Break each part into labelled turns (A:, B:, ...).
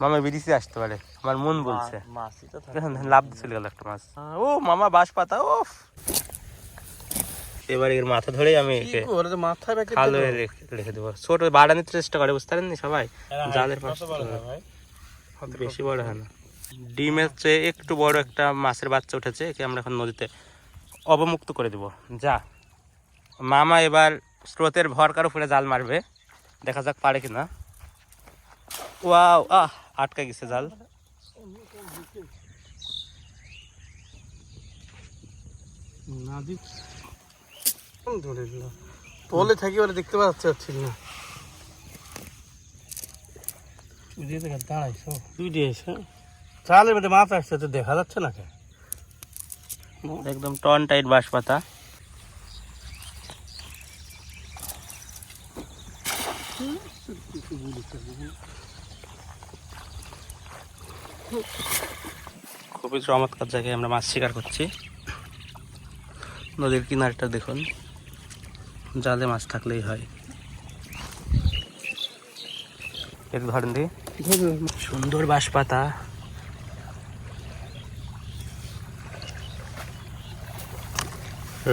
A: মামা বিদেশি আসতে পারে। আমার মন বলছে। লাভ চলে গেল একটা মাছ ও মামা বাঁশ পাতা ও এবার এর মাথা ধরেই আমি খালো রেখে রেখে দেবো। ছোট বাড়ানোর চেষ্টা করে বুঝতে পারেননি সবাই? জালের পাশে বেশি বড় হয় না। ডিমের চেয়ে একটু বড় একটা মাছের বাচ্চা উঠেছে একে আমরা এখন নদীতে অবমুক্ত করে দেব। যা। মামা এবার স্রোতের ভরকার উপরে জাল মারবে। দেখা যাক পারে কিনা। Wow ah. আটকা গেছে জাল
B: না দি কোন ধরে দিল তলে থাকি ওরা দেখতে পাচ্ছে হচ্ছিল না দিয়ে দেখা দাঁড়াইছো তুই দিয়েছ চালের মধ্যে মাছ আসছে তো দেখা যাচ্ছে না কে
A: একদম টন টাইট বাঁশ পাতা খুবই চমৎকার জায়গায় আমরা মাছ শিকার করছি। নদীর কিনারটা দেখুন জালে মাছ থাকলেই হয়। একটু ধরেন দি সুন্দর বাঁশ পাতা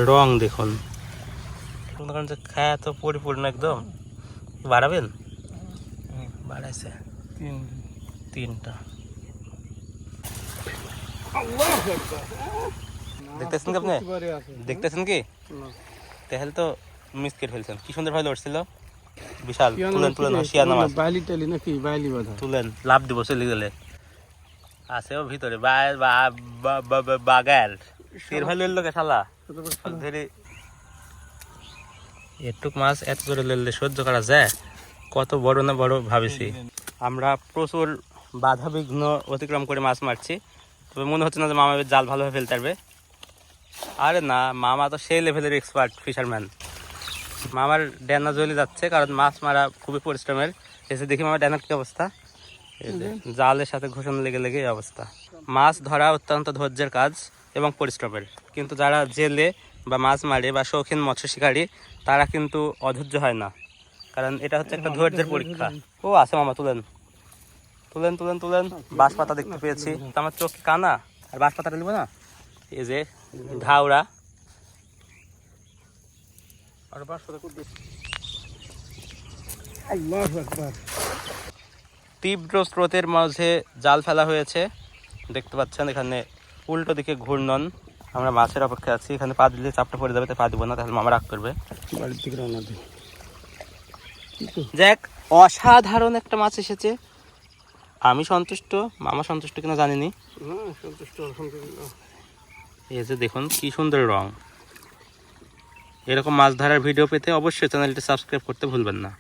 A: রং দেখুন। যে খায়া তো পরিপূর্ণ একদম। বাড়াবেন? বাড়াইছে।
B: তিন।
A: তিনটা। দেখতেছেন কি আপনি? দেখতেছেন কি? তাহলে তো মিস করে ফেলছেন। কি সুন্দর ভাবে লড়ছিল। বিশাল তুলেন তুলেন মাছ
B: বাইলি টালি নাকি? বাইলি বাধা।
A: তুলেন লাভ দিব চলে গেলে। আছে ও ভিতরে বা- বা- বা- বা- বা- বাগার তীর ভাই লইল শালা? ধরে এটুক মাছ এত করে লইলে সহ্য করা যায়? কত বড় না বড় ভাবেছি। আমরা প্রচুর বাধা বিঘ্ন অতিক্রম করে মাছ মারছি। তবে মনে হচ্ছে না যে মামা জাল ভালোভাবে ফেলতে পারবে। আরে না মামা তো সেই লেভেলের এক্সপার্ট ফিশারম্যান মামার ড্যানা জ্বলে যাচ্ছে কারণ মাছ মারা খুবই পরিশ্রমের। এসে দেখি মামার ড্যানার কি অবস্থা। জালের সাথে ঘোষণ লেগে লেগে এই অবস্থা। মাছ ধরা অত্যন্ত ধৈর্যের কাজ এবং পরিশ্রমের। কিন্তু যারা জেলে বা মাছ মারে বা শৌখিন মৎস্য শিকারী তারা কিন্তু অধৈর্য হয় না। কারণ এটা হচ্ছে একটা ধৈর্যের পরীক্ষা। ও আছে মামা তুলেন। তুলেন তুলেন তুলেন। বাঁশ পাতা দেখতে পেয়েছি। আমার চোখ কানা আর বাঁশ পাতাটা নিব না? এই যে ঢাউরা
B: আর
A: তীব্র স্রোতের মাঝে জাল ফেলা হয়েছে। দেখতে পাচ্ছেন এখানে উল্টো দিকে ঘূর্ণন। আমরা মাছের অপেক্ষা আছি। এখানে পা দিলে চাপটা পড়ে যাবে তাই পা দিব না তাহলে মামা রাগ করবে। যাক অসাধারণ একটা মাছ এসেছে। আমি সন্তুষ্ট মামা সন্তুষ্ট কিনা জানিনি।
B: হ্যাঁ সন্তুষ্ট আলহামদুলিল্লাহ।
A: এই যে দেখুন কি সুন্দর রং। এরকম মাছ ধরার ভিডিও পেতে অবশ্যই চ্যানেলটি সাবস্ক্রাইব করতে ভুলবেন না।